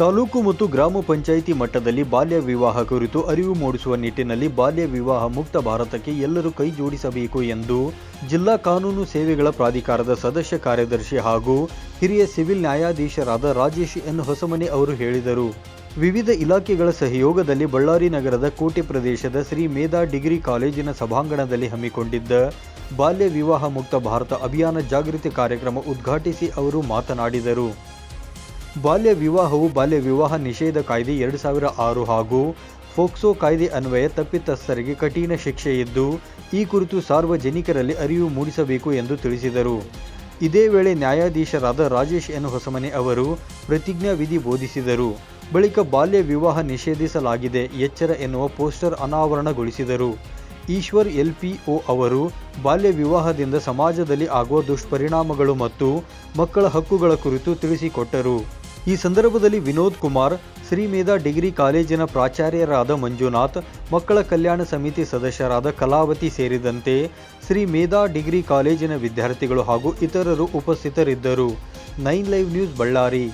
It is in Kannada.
ತಾಲೂಕು ಮತ್ತು ಗ್ರಾಮ ಪಂಚಾಯಿತಿ ಮಟ್ಟದಲ್ಲಿ ಬಾಲ್ಯ ವಿವಾಹ ಕುರಿತು ಅರಿವು ಮೂಡಿಸುವ ನಿಟ್ಟಿನಲ್ಲಿ ಬಾಲ್ಯ ವಿವಾಹ ಮುಕ್ತ ಭಾರತಕ್ಕೆ ಎಲ್ಲರೂ ಕೈ ಜೋಡಿಸಬೇಕು ಎಂದು ಜಿಲ್ಲಾ ಕಾನೂನು ಸೇವೆಗಳ ಪ್ರಾಧಿಕಾರದ ಸದಸ್ಯ ಕಾರ್ಯದರ್ಶಿ ಹಾಗೂ ಹಿರಿಯ ಸಿವಿಲ್ ನ್ಯಾಯಾಧೀಶರಾದ ರಾಜೇಶ್ ಎನ್ ಹೊಸಮನೆ ಅವರು ಹೇಳಿದರು. ವಿವಿಧ ಇಲಾಖೆಗಳ ಸಹಯೋಗದಲ್ಲಿ ಬಳ್ಳಾರಿ ನಗರದ ಕೋಟೆ ಪ್ರದೇಶದ ಶ್ರೀ ಮೇಧಾ ಡಿಗ್ರಿ ಕಾಲೇಜಿನ ಸಭಾಂಗಣದಲ್ಲಿ ಹಮ್ಮಿಕೊಂಡಿದ್ದ ಬಾಲ್ಯ ವಿವಾಹ ಮುಕ್ತ ಭಾರತ ಅಭಿಯಾನ ಜಾಗೃತಿ ಕಾರ್ಯಕ್ರಮ ಉದ್ಘಾಟಿಸಿ ಅವರು ಮಾತನಾಡಿದರು. ಬಾಲ್ಯ ವಿವಾಹವು ಬಾಲ್ಯ ವಿವಾಹ ನಿಷೇಧ ಕಾಯ್ದೆ ಎರಡು ಸಾವಿರ ಆರು ಹಾಗೂ ಫೋಕ್ಸೋ ಕಾಯ್ದೆ ಅನ್ವಯ ತಪ್ಪಿತಸ್ಥರಿಗೆ ಕಠಿಣ ಶಿಕ್ಷೆ ಇದ್ದು, ಈ ಕುರಿತು ಸಾರ್ವಜನಿಕರಲ್ಲಿ ಅರಿವು ಮೂಡಿಸಬೇಕು ಎಂದು ತಿಳಿಸಿದರು. ಇದೇ ವೇಳೆ ನ್ಯಾಯಾಧೀಶರಾದ ರಾಜೇಶ್ ಎನ್. ಹೊಸಮನೆ ಅವರು ಪ್ರತಿಜ್ಞಾ ವಿಧಿ ಬೋಧಿಸಿದರು. ಬಳಿಕ ಬಾಲ್ಯ ವಿವಾಹ ನಿಷೇಧಿಸಲಾಗಿದೆ ಎಚ್ಚರ ಎನ್ನುವ ಪೋಸ್ಟರ್ ಅನಾವರಣಗೊಳಿಸಿದರು. ಈಶ್ವರ್ ಎಲ್ಪಿಒ ಅವರು ಬಾಲ್ಯ ವಿವಾಹದಿಂದ ಸಮಾಜದಲ್ಲಿ ಆಗುವ ದುಷ್ಪರಿಣಾಮಗಳು ಮತ್ತು ಮಕ್ಕಳ ಹಕ್ಕುಗಳ ಕುರಿತು ತಿಳಿಸಿಕೊಟ್ಟರು. ಈ ಸಂದರ್ಭದಲ್ಲಿ ವಿನೋದ್ ಕುಮಾರ್, ಶ್ರೀಮೇಧಾ ಡಿಗ್ರಿ ಕಾಲೇಜಿನ ಪ್ರಾಚಾರ್ಯರಾದ ಮಂಜುನಾಥ್, ಮಕ್ಕಳ ಕಲ್ಯಾಣ ಸಮಿತಿ ಸದಸ್ಯರಾದ ಕಲಾವತಿ ಸೇರಿದಂತೆ ಶ್ರೀ ಮೇಧಾ ಡಿಗ್ರಿ ಕಾಲೇಜಿನ ವಿದ್ಯಾರ್ಥಿಗಳು ಹಾಗೂ ಇತರರು ಉಪಸ್ಥಿತರಿದ್ದರು. Nine live news Ballari.